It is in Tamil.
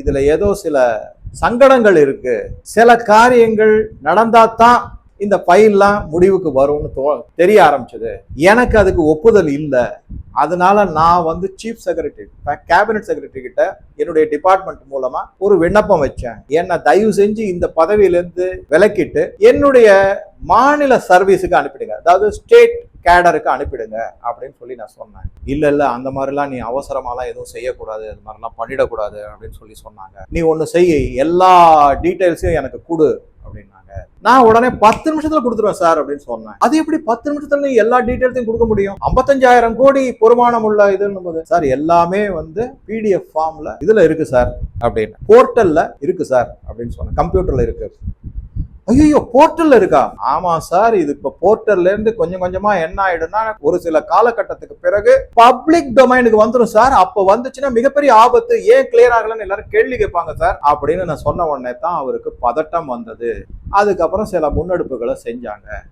இதுல ஏதோ சில சங்கடங்கள் இருக்கு. சில காரியங்கள் நடந்தாதான் இந்த ஃபைல்லாம் முடிவுக்கு வரும்னு தோ தெரிய ஆரம்பிச்சது. எனக்கு அதுக்கு ஒப்புதல் இல்லை. அதனால நான் வந்து சீஃப் செக்ரட்டரி கேபினட் செக்ரட்டரி கிட்ட என்னுடைய டிபார்ட்மெண்ட் மூலமா ஒரு விண்ணப்பம் வச்சேன். என்னை தயவு செஞ்சு இந்த பதவியிலேருந்து விலக்கிட்டு என்னுடைய மாநில சர்வீஸுக்கு அனுப்பிடுங்க. அதாவது ஸ்டேட் கேடருக்கு அனுப்பிடுங்க அப்படின்னு சொல்லி நான் சொன்னேன். இல்லை இல்லை அந்த மாதிரிலாம் நீ அவசரமாலாம் எதுவும் செய்யக்கூடாது அது மாதிரிலாம் பண்ணிடக்கூடாது அப்படின்னு சொல்லி சொன்னாங்க. நீ ஒன்று செய் எல்லா டீட்டெயில்ஸையும் எனக்கு கொடு அப்படின்னாங்க. நான் உடனே பத்து நிமிஷத்துல கொடுத்துருவேன் சார் அப்படின்னு சொன்னேன். அது எப்படி பத்து நிமிஷத்துல நீ எல்லா டீட்டெயில்ஸையும் கொடுக்க முடியும்? ஐம்பத்தஞ்சாயிரம் கோடி பொறுமானம் உள்ள இதுன்னும் போது சார் எல்லாமே வந்து பிடிஎஃப் ஃபார்ம்ல இதுல இருக்கு சார் அப்படின்னு. போர்ட்டல்ல இருக்கு சார் அப்படின்னு சொன்னேன். கம்ப்யூட்டர்ல இருக்கு. ஐயோ போர்ட்டல்ல இருக்கா? ஆமா சார் இது இப்ப போர்ட்டல்ல இருந்து கொஞ்சம் கொஞ்சமா என்ன ஆயிடும்னா ஒரு சில காலகட்டத்துக்கு பிறகு பப்ளிக் டொமைனுக்கு வந்துடும் சார். அப்ப வந்துச்சுன்னா மிகப்பெரிய ஆபத்து. ஏன் கிளியர் ஆகலன்னு எல்லாரும் கேள்வி கேட்பாங்க சார். அப்படின்னு நான் சொன்ன உடனே தான் அவருக்கு பதட்டம் வந்தது. அதுக்கப்புறம் சில முன்னெடுப்புகளை செஞ்சாங்க.